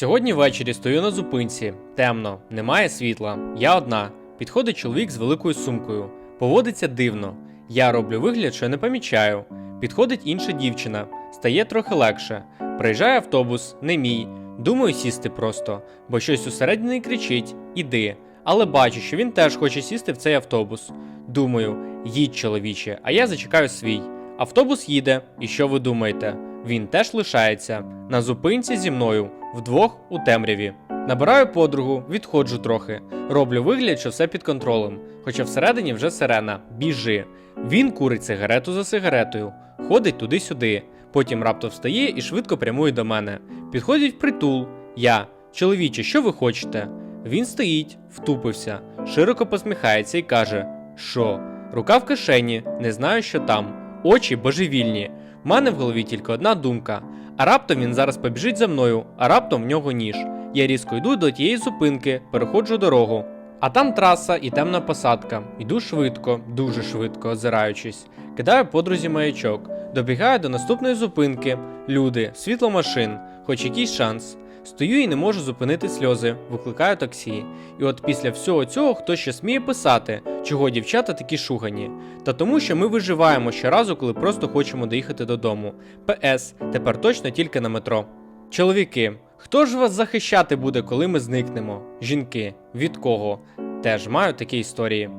Сьогодні ввечері стою на зупинці. Темно, немає світла. Я одна. Підходить чоловік з великою сумкою. Поводиться дивно. Я роблю вигляд, що не помічаю. Підходить інша дівчина. Стає трохи легше. Приїжджає автобус, не мій. Думаю сісти просто, бо щось усередині кричить: Іди. Але бачу, що він теж хоче сісти в цей автобус. Думаю, їдь, чоловіче, а я зачекаю свій. Автобус їде, і що ви думаєте? Він теж лишається на зупинці зі мною, вдвох у темряві. Набираю подругу, відходжу трохи, роблю вигляд, що все під контролем, хоча всередині вже сирена, біжи. Він курить сигарету за сигаретою, ходить туди-сюди, потім раптом встає і швидко прямує до мене. Підходить впритул. Я, чоловіче, що ви хочете? Він стоїть, втупився, широко посміхається і каже: Що? Рука в кишені, не знаю, що там. Очі божевільні. В мене в голові тільки одна думка. А раптом він зараз побіжить за мною, а раптом в нього ніж. Я різко йду до тієї зупинки, переходжу дорогу. А там траса і темна посадка. Йду швидко, дуже швидко, озираючись. Кидаю подрузі маячок. Добігаю до наступної зупинки. Люди, світло машин, хоч якийсь шанс. Стою і не можу зупинити сльози, викликаю таксі. І от після всього цього хтось ще сміє писати, чого дівчата такі шугані. Та тому, що ми виживаємо щоразу, коли просто хочемо доїхати додому. ПС, тепер точно тільки на метро. Чоловіки, хто ж вас захищати буде, коли ми зникнемо? Жінки, від кого? Теж маю такі історії.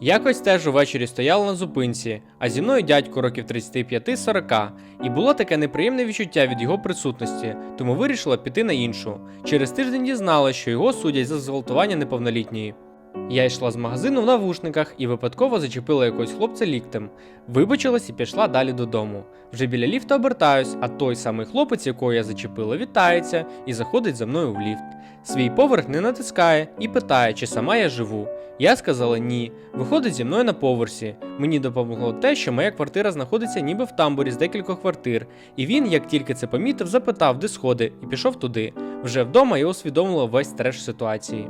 Якось теж увечері стояла на зупинці, а зі мною дядько років 35-40, і було таке неприємне відчуття від його присутності, тому вирішила піти на іншу. Через тиждень дізналася, що його судять за зґвалтування неповнолітньої. Я йшла з магазину в навушниках і випадково зачепила якогось хлопця ліктем. Вибачилась і пішла далі додому. Вже біля ліфта обертаюсь, а той самий хлопець, якого я зачепила, вітається і заходить за мною в ліфт. Свій поверх не натискає і питає, чи сама я живу. Я сказала ні. Виходить зі мною на поверсі. Мені допомогло те, що моя квартира знаходиться ніби в тамбурі з декількох квартир. І він, як тільки це помітив, запитав, де сходи, і пішов туди. Вже вдома я усвідомила весь треш ситуації.